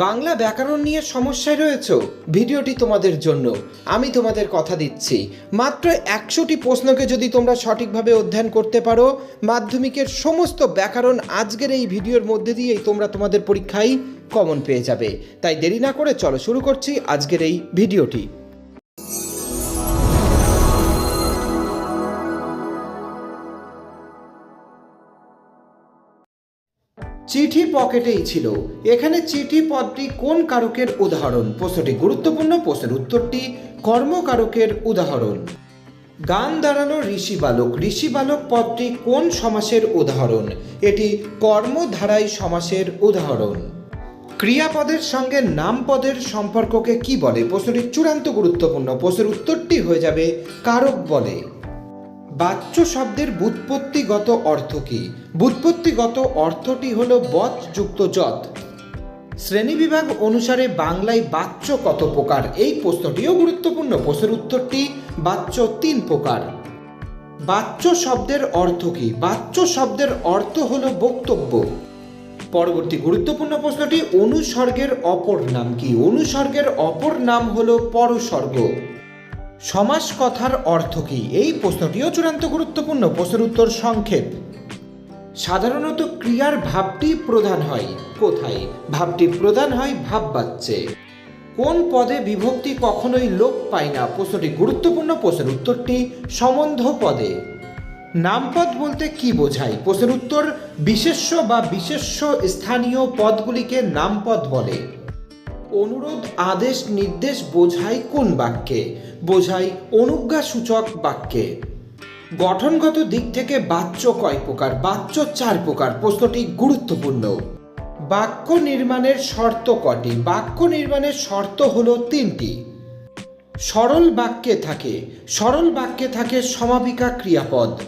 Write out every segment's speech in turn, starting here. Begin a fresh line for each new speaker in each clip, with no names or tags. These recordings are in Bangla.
বাংলা ব্যাকরণ নিয়ে সমস্যায় রয়েছ? ভিডিওটি তোমাদের জন্য। আমি তোমাদের কথা দিচ্ছি। মাত্র একশোটি প্রশ্নকে যদি তোমরা সঠিকভাবে অধ্যয়ন করতে পারো, মাধ্যমিকের সমস্ত ব্যাকরণ আজকের এই ভিডিওর মধ্যে দিয়েই তোমরা তোমাদের পরীক্ষায় কমন পেয়ে যাবে। তাই দেরি না করে চলো শুরু করছি আজকের এই ভিডিওটি। চিঠি পকেটেই ছিল। এখানে চিঠি পদটি কোন কারকের উদাহরণ? প্রশ্নটি গুরুত্বপূর্ণ, প্রশ্নের উত্তরটি কর্মকারকের উদাহরণ। গান দাঁড়াল ঋষি বালক ঋষি বালক পদটি কোন সমাসের উদাহরণ? এটি কর্মধারায় সমাসের উদাহরণ। ক্রিয়াপদের সঙ্গে নামপদের সম্পর্ককে কি বলে? প্রশ্নটি চূড়ান্ত গুরুত্বপূর্ণ, প্রশ্নের উত্তরটি হয়ে যাবে কারক বলে। বাচ্য শব্দের বুৎপত্তিগত অর্থ কি? বুৎপত্তিগত অর্থটি হল বচ যুক্ত যত। শ্রেণীবিভাগ অনুসারে বাংলায় বাচ্য কত প্রকার? এই প্রশ্নটিও গুরুত্বপূর্ণ। প্রশ্নের উত্তরটি বাচ্য তিন প্রকার। বাচ্য শব্দের অর্থ কি? বাচ্য শব্দের অর্থ হল বক্তব্য। পরবর্তী গুরুত্বপূর্ণ প্রশ্নটি, অনুসর্গের অপর নাম কি? অনুসর্গের অপর নাম হল পরসর্গ। সমাস কথার অর্থ কি? এই প্রশ্নটিও চূড়ান্ত গুরুত্বপূর্ণ প্রশ্নের উত্তর সংক্ষেপ। সাধারণত ক্রিয়ার ভাবটি প্রধান হয় কোথায়? ভাবটি প্রধান হয় ভাব বাচ্চে কোন পদে বিভক্তি কখনোই লোপ পায় না? প্রশ্নটি গুরুত্বপূর্ণ প্রশ্নের উত্তরটি সম্বন্ধ পদে। নামপদ বলতে কি বোঝায়? প্রশ্নের উত্তর বিশেষ্য বা বিশেষ্য স্থানীয় পদগুলিকে নামপদ বলে। অনুরোধ, আদেশ, নির্দেশ বোঝায় কোন বাক্যে? বোঝায় অনুজ্ঞাসূচক বাক্যে। গঠনগত দিক থেকে বাচ্য কয় প্রকার, বাচ্য চার প্রকার, প্রশ্নটি গুরুত্বপূর্ণ। বাক্য নির্মাণের শর্ত কটি? বাক্য নির্মাণের শর্ত হল তিনটি। সরল বাক্যে থাকে, সরল বাক্যে থাকে সমাপিকা ক্রিয়াপদ।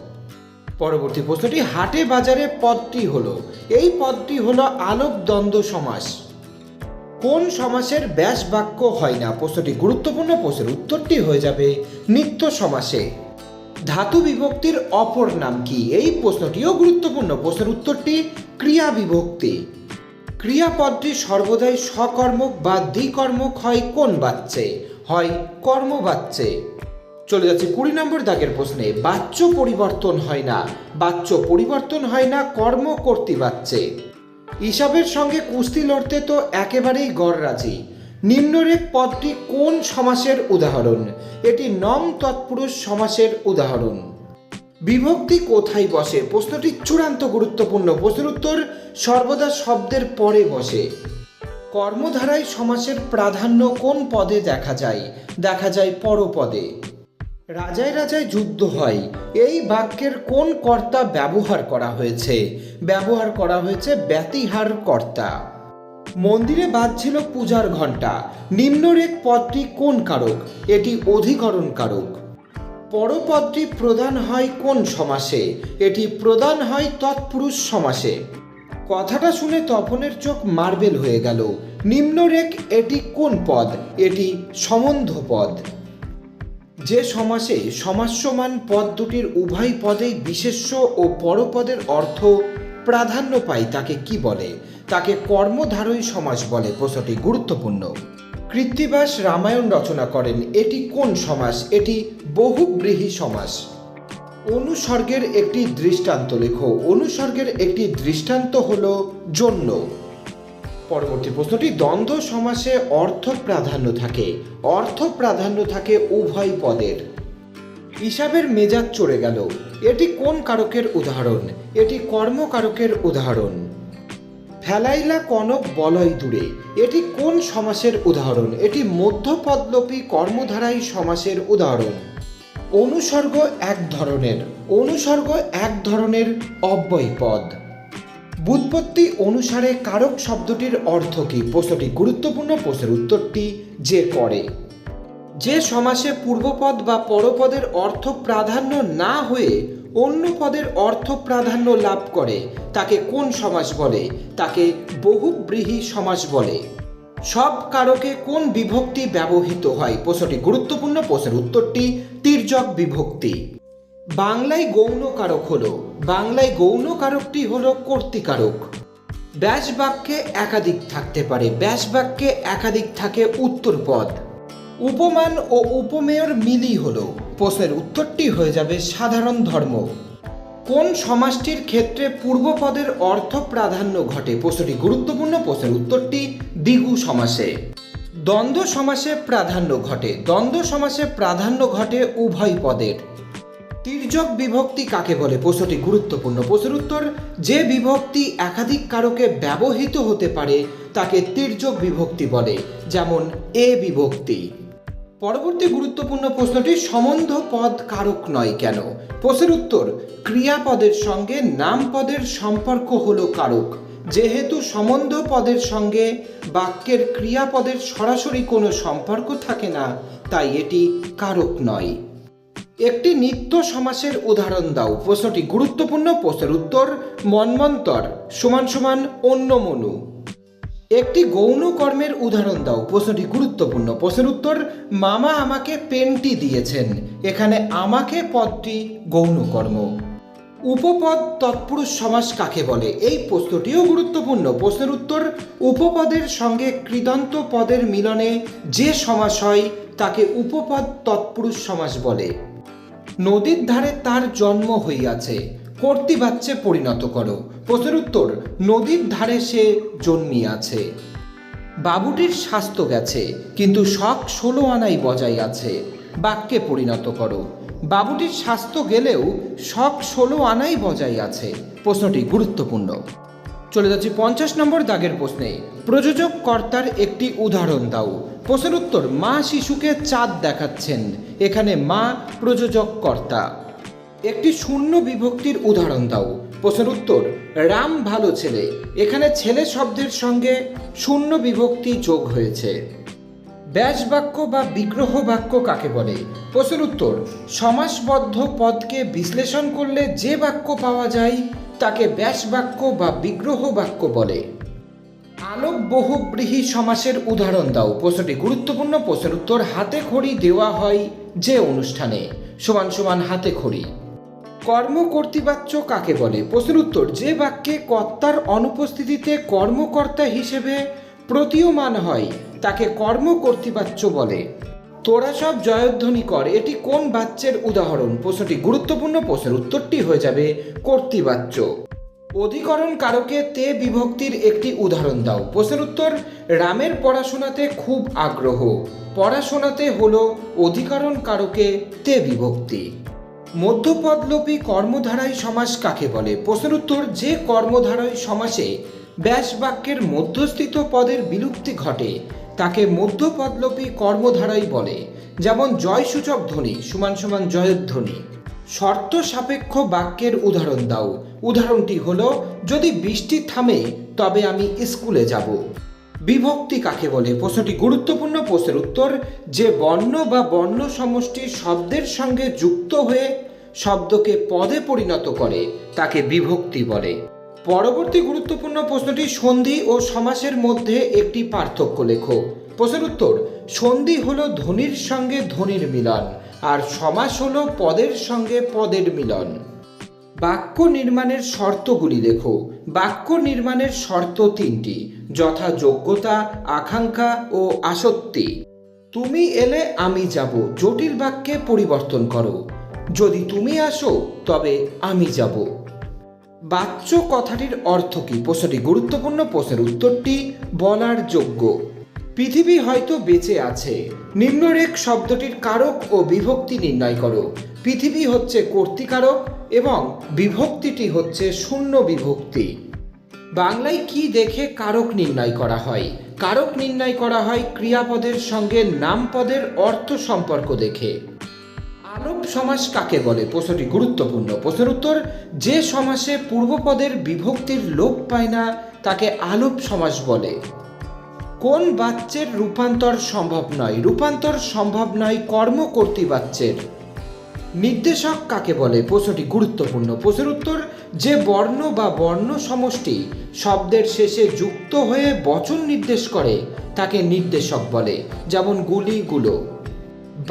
পরবর্তী প্রশ্নটি, হাটে বাজারে পদটি হলো, এই পদটি হলো আলোক দ্বন্দ্ব সমাস। কোন সমাসের ব্যাস বাক্য হয় না? প্রশ্নটি গুরুত্বপূর্ণ প্রশ্নের উত্তরটি হয়ে যাবে নিত্য সমাসে। ধাতু বিভক্তির অপর নাম কি? এই প্রশ্নটিও গুরুত্বপূর্ণ। প্রশ্নের উত্তরটি ক্রিয়া বিভক্তি। ক্রিয়াপদটি সর্বদাই সকর্মক বা দ্বিকর্মক হয় কোন বাচ্চে? হয় কর্ম বাচ্চে। চলে যাচ্ছে কুড়ি নম্বর দাগের প্রশ্নে। বাচ্য পরিবর্তন হয় না। বাচ্য পরিবর্তন হয় না, কর্ম কর্তৃ হিসাবের সঙ্গে কুস্তি লড়তে তো একেবারেই গড়রাজি নিম্নরেখ পদটি কোন সমাসের উদাহরণ? এটি নম তৎপুরুষ সমাসের উদাহরণ। বিভক্তি কোথায় বসে? প্রশ্নটি চূড়ান্ত গুরুত্বপূর্ণ। প্রশ্নের উত্তর সর্বদা শব্দের পরে বসে। কর্মধারায় সমাসের প্রাধান্য কোন পদে দেখা যায়? দেখা যায় পরপদে। রাজায় রাজায় যুদ্ধ হয়। এই বাক্যের কোন কর্তা ব্যবহার করা হয়েছে? ব্যবহার করা হয়েছে ব্যতিহার কর্তা। মন্দিরে বাজছিল পূজার ঘণ্টা। নিম্নরেখ পদটি কোন কারক? এটি অধিকরণ কারক। পরপদটি প্রদান হয় কোন সমাসে? এটি প্রদান হয় তৎপুরুষ সমাসে। কথাটা শুনে তপনের চোখ মার্বেল হয়ে গেল। নিম্নরেখ এটি কোন পদ? এটি সম্বন্ধ পদ যে সমাসে সমাস্যমান পদ দুটির উভয় পদেই বিশেষ্য ও পরপদের অর্থ প্রাধান্য পায় তাকে কি বলে? তাকে কর্মধারয়ী সমাস বলে প্রশ্নটি গুরুত্বপূর্ণ। কৃত্তিবাস রামায়ণ রচনা করেন, এটি কোন সমাস? এটি বহুব্রীহী সমাস। অনুসর্গের একটি দৃষ্টান্ত লেখো। অনুসর্গের একটি দৃষ্টান্ত হল জন্য। পরবর্তী প্রশ্নটি, দ্বন্দ্ব সমাসে অর্থ প্রাধান্য থাকে। অর্থ প্রাধান্য থাকে উভয় পদের। হিসাবের মেজাজ চড়ে গেল। এটি কোন কারকের উদাহরণ? এটি কর্মকারকের উদাহরণ। ফেলাইলা কনক বলয় দূরে। এটি কোন সমাসের উদাহরণ? এটি মধ্যপদলোপী কর্মধারাই সমাসের উদাহরণ। অনুসর্গ এক ধরনের। অনুসর্গ এক ধরনের অব্যয় পদ। বুৎপত্তি অনুসারে কারক শব্দটির অর্থ কী? প্রশ্নটি গুরুত্বপূর্ণ, প্রশ্নের উত্তরটি যে করে যে সমাসে পূর্বপদ বা পরপদের অর্থ প্রাধান্য না হয়ে অন্য পদের অর্থ প্রাধান্য লাভ করে, তাকে কোন সমাজ বলে? তাকে বহুব্রীহী সমাজ বলে। সব কারকে কোন বিভক্তি ব্যবহৃত হয়? প্রশ্নটি গুরুত্বপূর্ণ, প্রশ্নের উত্তরটি তির্যক বিভক্তি। বাংলায় গৌণ কারক হলো বাংলায় গৌণ কারকটি হলো কর্তিকারক। ব্যাস বাক্যে একাধিক থাকতে পারে। ব্যাস বাক্যে একাধিক থাকে উত্তর পদ। উপমান ও উপমেয়র মিলি হল। প্রশ্নের উত্তরটি হয়ে যাবে সাধারণ ধর্ম। কোন সমাজটির ক্ষেত্রে পূর্বপদের অর্থ প্রাধান্য ঘটে? প্রশ্নটি গুরুত্বপূর্ণ। প্রশ্নের উত্তরটি দ্বিগু সমাসে। দ্বন্দ্ব সমাসে প্রাধান্য ঘটে। দ্বন্দ্ব সমাসে প্রাধান্য ঘটে উভয় পদের। তির্যক বিভক্তি কাকে বলে? প্রশ্নটি গুরুত্বপূর্ণ। প্রশ্নের উত্তর, যে বিভক্তি একাধিক কারকে ব্যবহৃত হতে পারে, তাকে তির্যক বিভক্তি বলে, যেমন এ বিভক্তি। পরবর্তী গুরুত্বপূর্ণ প্রশ্নটি, সম্বন্ধ পদ কারক নয় কেন? প্রশ্নের উত্তর, ক্রিয়াপদের সঙ্গে নাম পদের সম্পর্ক হলো কারক। যেহেতু সম্বন্ধ পদের সঙ্গে বাক্যের ক্রিয়াপদের সরাসরি কোনো সম্পর্ক থাকে না, তাই এটি কারক নয়। একটি নিত্য সমাসের উদাহরণ দাও। প্রশ্নটি গুরুত্বপূর্ণ, প্রশ্নের উত্তর মন্মন্তর, সমান সমান অন্য মনু। একটি গৌণ কর্মের উদাহরণ দাও। প্রশ্নটি গুরুত্বপূর্ণ, প্রশ্নের উত্তর মামা আমাকে পেনটি দিয়েছেন। এখানে আমাকে পদটি গৌণ কর্ম। উপপদ তৎপুরুষ সমাস কাকে বলে? এই প্রশ্নটিও গুরুত্বপূর্ণ, প্রশ্নের উত্তর উপপদের সঙ্গে কৃদন্ত পদের মিলনে যে সমাস হয়, তাকে উপপদ তৎপুরুষ সমাস বলে। নদীর ধারে তার জন্ম হইয়াছে। কর্তৃবাচ্যে পরিণত করো। প্রশ্নের উত্তর, নদীর ধারে সে জন্মিয়াছে। বাবুটির স্বাস্থ্য গেছে, কিন্তু শখ ষোলো আনাই বজায় আছে বাক্যে পরিণত করো। বাবুটির স্বাস্থ্য গেলেও শখ ষোলো আনাই বজায় আছে প্রশ্নটি গুরুত্বপূর্ণ। চলে যাচ্ছি পঞ্চাশ নম্বর দাগের প্রশ্নে। প্রযোজক কর্তার একটি উদাহরণ দাও। প্রশ্নের উত্তর, মা শিশুকে চাঁদ দেখাচ্ছেন। এখানে মা প্রযোজক কর্তা। একটি শূন্য বিভক্তির উদাহরণ দাও। প্রশ্নের উত্তর, রাম ভালো ছেলে। এখানে ছেলে শব্দের সঙ্গে শূন্য বিভক্তি যোগ হয়েছে। ব্যাস বাক্য বা বিগ্রহ বাক্য কাকে বলে? প্রশ্নের উত্তর, সমাসবদ্ধ পদকে বিশ্লেষণ করলে যে বাক্য পাওয়া যায় তাকে ব্যাস বাক্য বা বিগ্রহ বাক্য বলে। আলোক বহুব্রীহি সমাসের উদাহরণ দাও। প্রশ্নটি গুরুত্বপূর্ণ। প্রশ্নের উত্তর হাতে খড়ি দেওয়া হয় যে অনুষ্ঠানে। সমান সমান হাতে খড়ি। কর্মকর্তৃবাচ্য কাকে বলে? প্রশ্নের উত্তর, যে বাক্যে কর্তার অনুপস্থিতিতে কর্মকর্তা হিসেবে প্রতীয়মান হয়, তাকে কর্মকর্তৃবাচ্য বলে। তোরা সব জয়ধ্বনি কর, এটি কোন বাচ্যের উদাহরণ? প্রশ্নটি গুরুত্বপূর্ণ, প্রশ্নের উত্তরটি হয়ে যাবে কর্তৃবাচ্য। অধিকরণ কারকে তে বিভক্তির একটি উদাহরণ দাও। প্রশ্নের উত্তর, রামের পড়াশোনাতে খুব আগ্রহ। পড়াশোনাতে হলো অধিকরণ কারকে তে বিভক্তি। মধ্যপদলোপী কর্মধারায় সমাস কাকে বলে? প্রশ্নের উত্তর, যে কর্মধারায় সমাসে ব্যাস বাক্যের মধ্যস্থিত পদের বিলুপ্তি ঘটে তাকে মধ্যপদলোপী কর্মধারাই বলে, যেমন জয়সূচক ধ্বনি, সমান সমান জয়ধ্বনি শর্ত সাপেক্ষ বাক্যের উদাহরণ দাও। উদাহরণটি হলো, যদি বৃষ্টি থামে, তবে আমি স্কুলে যাব। বিভক্তি কাকে বলে? প্রশ্নটি গুরুত্বপূর্ণ প্রশ্নের উত্তর, যে বর্ণ বা বর্ণ সমষ্টি শব্দের সঙ্গে যুক্ত হয়ে শব্দকে পদে পরিণত করে, তাকে বিভক্তি বলে। পরবর্তী গুরুত্বপূর্ণ প্রশ্নটি সন্ধি ও সমাসের মধ্যে একটি পার্থক্য লেখো। প্রশ্নের উত্তর, সন্ধি হলো ধ্বনির সঙ্গে ধ্বনির মিলন, আর সমাস হলো পদের সঙ্গে পদের মিলন। বাক্য নির্মাণের শর্তগুলি লেখো। বাক্য নির্মাণের শর্ত তিনটি, যথা যোগ্যতা, আকাঙ্ক্ষা ও আসক্তি। তুমি এলে আমি যাব, জটিল বাক্যে পরিবর্তন করো। যদি তুমি আসো, তবে আমি যাব। বাচ্য কথাটির অর্থ কী? প্রশ্নটি গুরুত্বপূর্ণ। প্রশ্নের উত্তরটি বলার যোগ্য। পৃথিবী হয়তো বেঁচে আছে। নিম্নরেখ শব্দটির কারক ও বিভক্তি নির্ণয় করো। পৃথিবী হচ্ছে কর্তিকারক এবং বিভক্তিটি হচ্ছে শূন্য বিভক্তি। বাংলায় কি দেখে কারক নির্ণয় করা হয়? কারক নির্ণয় করা হয় ক্রিয়াপদের সঙ্গে নামপদের অর্থ সম্পর্ক দেখে। আলোপ সমাস কাকে বলে? প্রশ্নটি গুরুত্বপূর্ণ। প্রশ্নের উত্তর, যে সমাসে পূর্বপদের বিভক্তির লোপ পায় না, তাকে আলোপ সমাস বলে। কোন বাচ্যের রূপান্তর সম্ভব নয়? রূপান্তর সম্ভব নয় কর্মকর্তী বাচ্যের নির্দেশক কাকে বলে? প্রশ্নটি গুরুত্বপূর্ণ। প্রশ্নের উত্তর, যে বর্ণ বা বর্ণ সমষ্টি শব্দের শেষে যুক্ত হয়ে বচন নির্দেশ করে, তাকে নির্দেশক বলে। যেমন গুলি গুলো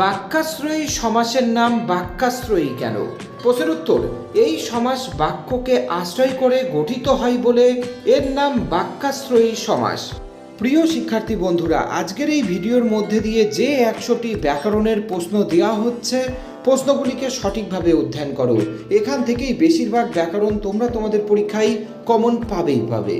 বাক্যাশ্রয়ী সমাসের নাম বাক্যাশ্রয়ী কেন? প্রশ্নের উত্তর, এই সমাস বাক্যকে আশ্রয় করে গঠিত হয় বলে এর নাম বাক্যাশ্রয়ী সমাস। প্রিয় শিক্ষার্থী বন্ধুরা, আজকের এই ভিডিওর মধ্যে দিয়ে যে একশোটি ব্যাকরণের প্রশ্ন দেওয়া হচ্ছে, প্রশ্নগুলিকে সঠিকভাবে অধ্যয়ন করো। এখান থেকেই বেশিরভাগ ব্যাকরণ তোমরা তোমাদের পরীক্ষায় কমন পাবেই পাবে।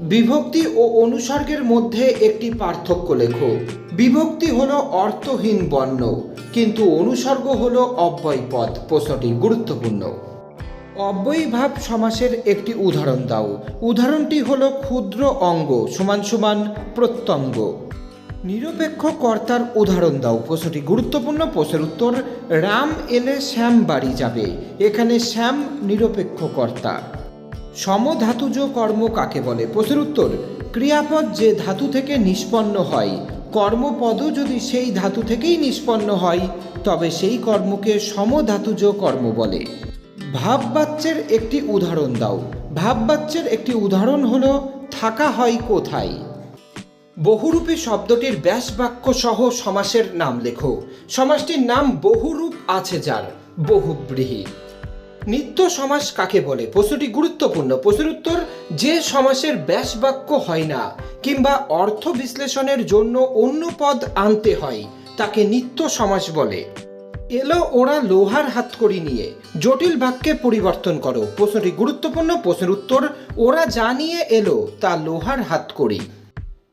বিভক্তি ও অনুসর্গের মধ্যে একটি পার্থক্য লেখো। বিভক্তি হলো অর্থহীন বর্ণ, কিন্তু অনুসর্গ হলো অব্যয় পদ প্রশ্নটি গুরুত্বপূর্ণ। অব্যয়ীভাব সমাসের একটি উদাহরণ দাও। উদাহরণটি হলো ক্ষুদ্র অঙ্গ সমান সমান প্রত্যঙ্গ। নিরপেক্ষ কর্তার উদাহরণ দাও। প্রশ্নটি গুরুত্বপূর্ণ, প্রশ্নের উত্তর, রাম এলে শ্যাম বাড়ি যাবে। এখানে শ্যাম নিরপেক্ষ কর্তা। সমধাতুজ কর্ম কাকে বলে? প্রশ্নের উত্তর, ক্রিয়াপদ যে ধাতু থেকে নিষ্পন্ন হয়, কর্মপদও যদি সেই ধাতু থেকেই নিষ্পন্ন হয়, তবে সেই কর্মকে সমধাতুজ কর্ম বলে। ভাববাচ্যের একটি উদাহরণ দাও। ভাববাচ্যের একটি উদাহরণ হলো, থাকা হয় কোথায়? বহুরূপী শব্দটির ব্যাস বাক্য সহ সমাসের নাম লেখো। সমাসটির নাম বহুরূপ আছে যার, বহুব্রীহি। নিত্য সমাস কাকে বলে? প্রশ্নটি গুরুত্বপূর্ণ। প্রশ্নের উত্তর, যে সমাসের ব্যাস বাক্য হয় না, কিংবা অর্থ বিশ্লেষণের জন্য অন্য পদ আনতে হয়, তাকে নিত্য সমাস বলে। এলো ওরা লোহার হাতকড়ি নিয়ে, জটিল বাক্যে পরিবর্তন করো। প্রশ্নটি গুরুত্বপূর্ণ। প্রশ্নের উত্তর, ওরা যা নিয়ে এলো তা লোহার হাতকড়ি।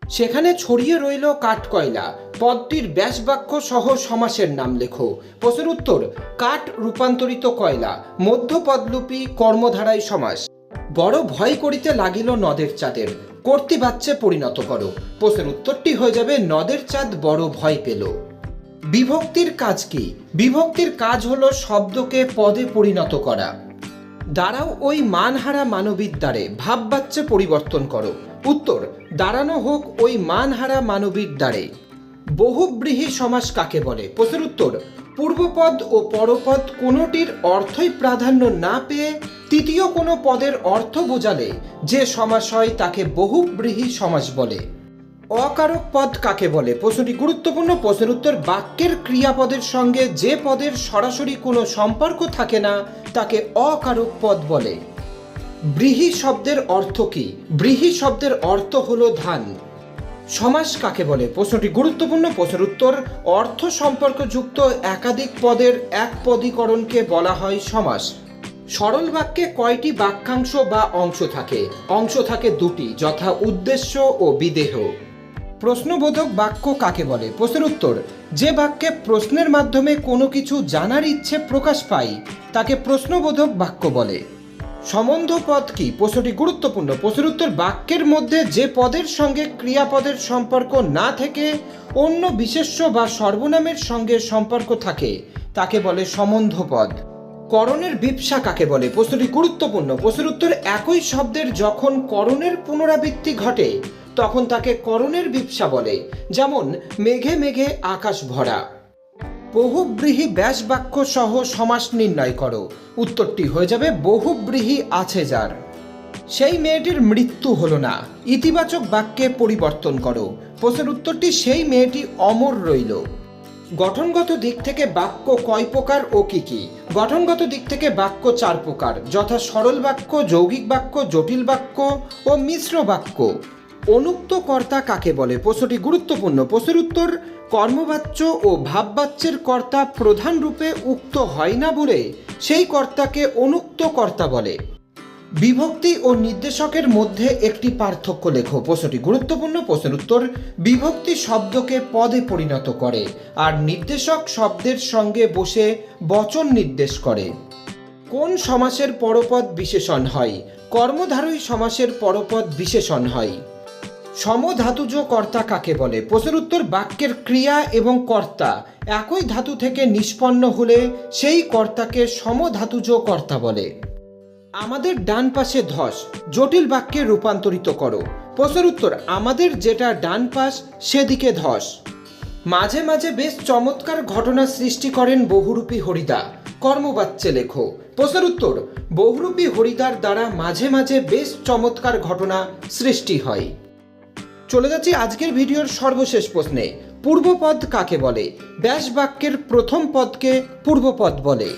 সেখানে ছড়িয়ে রইল কাঠকয়লা। পদটির ব্যাস বাক্য সহ সমাসের নাম লেখো। প্রশ্নের উত্তর, কাঠ রূপান্তরিত কয়লা মধ্যপদলুপি কর্মধারায় সমাস। বড় ভয় করিতে লাগিল নদের চাঁদের কর্তৃবাচ্যে পরিণত করো। প্রশ্নের উত্তরটি হয়ে যাবে, নদের চাঁদ বড় ভয় পেল। বিভক্তির কাজ কি? বিভক্তির কাজ হলো শব্দকে পদে পরিণত করা। দাঁড়াও ওই মানহারা মানবীর দ্বারে ভাববাচ্যে পরিবর্তন করো। উত্তর, দাঁড়ানো হোক ওই মানহারা মানবীর দ্বারে বহুব্রীহি সমাস কাকে বলে? প্রশ্নের উত্তর, পূর্বপদ ও পরপদ কোনোটির অর্থই প্রাধান্য না পেয়ে তৃতীয় কোনো পদের অর্থ বোঝালে যে সমাস হয় তাকে বহুব্রীহি সমাস বলে। অকারক পদ কাকে বলে? প্রশ্নটি গুরুত্বপূর্ণ। প্রশ্নের উত্তর বাক্যের ক্রিয়াপদের সঙ্গে যে পদের সরাসরি কোনো সম্পর্ক থাকে না, তাকে অকারক পদ বলে। ব্রীহি শব্দের অর্থ কি? ব্রীহি শব্দের অর্থ হলো ধান। সমাস কাকে বলে? প্রশ্নটি গুরুত্বপূর্ণ। প্রশ্নের উত্তর, অর্থ সম্পর্কযুক্ত একাধিক পদের এক পদীকরণকে বলা হয় সমাস। সরল বাক্যে কয়টি বাক্যাংশ বা অংশ থাকে? অংশ থাকে দুটি, যথা উদ্দেশ্য ও বিদেহ। প্রশ্নবোধক বাক্য কাকে বলে? প্রশ্নের উত্তর, যে বাক্যে প্রশ্নের মাধ্যমে কোনো কিছু জানার ইচ্ছে প্রকাশ পায়, তাকে প্রশ্নবোধক বাক্য বলে। সম্বন্ধ পদ কি? প্রশ্নটি গুরুত্বপূর্ণ। প্রশ্নের উত্তর, বাক্যের মধ্যে যে পদের সঙ্গে ক্রিয়াপদের সম্পর্ক না থেকে অন্য বিশেষ্য বা সর্বনামের সঙ্গে সম্পর্ক থাকে, তাকে বলে সম্বন্ধ পদ। করণের বিপসা কাকে বলে? প্রশ্নটি গুরুত্বপূর্ণ। প্রশ্নের উত্তর, একই শব্দের যখন করণের পুনরাবৃত্তি ঘটে তখন তাকে করণের বিপসা বলে, যেমন মেঘে মেঘে আকাশ ভরা। বহুব্রীহি ব্যাস বাক্য সহ সমাস নির্ণয় করো। উত্তরটি হয়ে যাবে, বহুব্রীহি আছে যার। সেই মেয়েটির মৃত্যু হলো না, ইতিবাচক বাক্যে পরিবর্তন করো। প্রশ্নের উত্তরটি, সেই মেয়েটি অমর রইল। গঠনগত দিক থেকে বাক্য কয় প্রকার ও কি কি? গঠনগত দিক থেকে বাক্য চার প্রকার, যথা সরল বাক্য, যৌগিক বাক্য, জটিল বাক্য ও মিশ্র বাক্য। অনুক্ত কর্তা কাকে বলে? প্রশ্নটি গুরুত্বপূর্ণ। প্রশ্নের উত্তর, কর্মবাচ্য ও ভাববাচ্যের কর্তা প্রধান রূপে উক্ত হয় না বলে সেই কর্তাকে অনুক্ত কর্তা বলে। বিভক্তি ও নির্দেশকের মধ্যে একটি পার্থক্য লেখো। প্রশ্নটি গুরুত্বপূর্ণ। প্রশ্নের উত্তর, বিভক্তি শব্দকে পদে পরিণত করে আর নির্দেশক শব্দের সঙ্গে বসে বচন নির্দেশ করে। কোন সমাসের পরপদ বিশেষণ হয়? কর্মধারয়ী সমাসের পরপদ বিশেষণ হয়। সমধাতুজ কর্তা কাকে বলে? প্রশ্নের উত্তর, বাক্যের ক্রিয়া এবং কর্তা। একই ধাতু থেকে নিষ্পন্ন হলে সেই কর্তাকে সমধাতুজ কর্তা বলে। আমাদের ডান পাশে ধস, জটিল বাক্যে রূপান্তরিত করো। প্রশ্নের উত্তর, আমাদের যেটা ডান পাশ, সেদিকে ধস। মাঝে মাঝে বেশ চমৎকার ঘটনা সৃষ্টি করেন বহুরূপী হরিদা। কর্মবাচ্যে লেখো। প্রশ্নের উত্তর, বহুরূপী হরিদার দ্বারা মাঝে মাঝে বেশ চমৎকার ঘটনা সৃষ্টি হয়। চলে যাচ্ছি আজকের ভিডিওর সর্বশেষ প্রশ্নে। পূর্বপদ কাকে বলে? ব্যাস বাক্যের প্রথম পদকে পূর্বপদ বলে।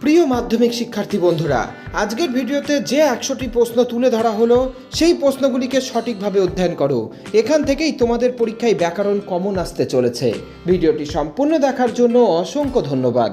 প্রিয় মাধ্যমিক শিক্ষার্থী বন্ধুরা, আজকের ভিডিওতে যে একশোটি প্রশ্ন তুলে ধরা হলো, সেই প্রশ্নগুলিকে সঠিকভাবে অধ্যয়ন করো। এখান থেকেই তোমাদের পরীক্ষায় ব্যাকরণ কমন আসতে চলেছে। ভিডিওটি সম্পূর্ণ দেখার জন্য অসংখ্য ধন্যবাদ।